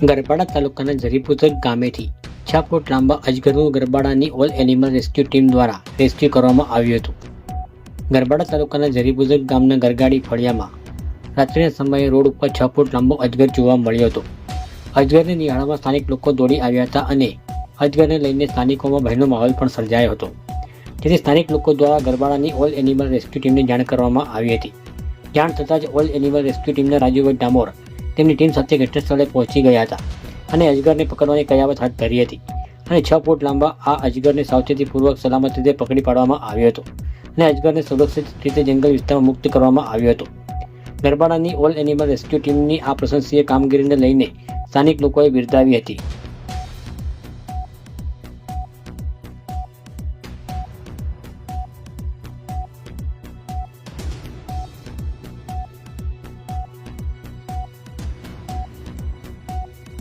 ગરબાડા તાલુકાના જરીપુતર ગામેથી છ ફૂટ લાંબા અજગરનું ગરબાડાની ઓલ એનિમલ રેસ્ક્યુ ટીમ દ્વારા રેસ્ક્યુ કરવામાં આવ્યું હતું. ગરબાડા તાલુકાના જરીપુતર ગામના ગરગાડી ફળિયામાં રાત્રિના સમયે રોડ ઉપર છ ફૂટ લાંબો અજગર જોવા મળ્યો હતો. અજગરને નિહાળવામાં સ્થાનિક લોકો દોડી આવ્યા હતા અને અજગરને લઈને સ્થાનિકોમાં ભયનો માહોલ પણ સર્જાયો હતો. તેથી સ્થાનિક લોકો દ્વારા ગરબાડાની ઓલ એનિમલ રેસ્ક્યુ ટીમને જાણ કરવામાં આવી હતી. જાણ થતાં જ ઓલ એનિમલ રેસ્ક્યુ ટીમના રાજુભાઈ ડામોર તેમની ટીમ સાથે ઘટના સ્થળે પહોંચી ગયા હતા અને અજગરને પકડવાની કયાવત હાથ ધરી હતી. અને છ ફૂટ લાંબા આ અજગરને સાવચેતીપૂર્વક સલામત રીતે પકડી પાડવામાં આવ્યો હતો અને અજગરને સુરક્ષિત રીતે જંગલ વિસ્તારમાં મુક્ત કરવામાં આવ્યો હતો. ગરબાડાની ઓલ એનિમલ રેસ્ક્યુ ટીમની આ પ્રશંસનીય કામગીરીને લઈને સ્થાનિક લોકોએ બિરદાવી હતી.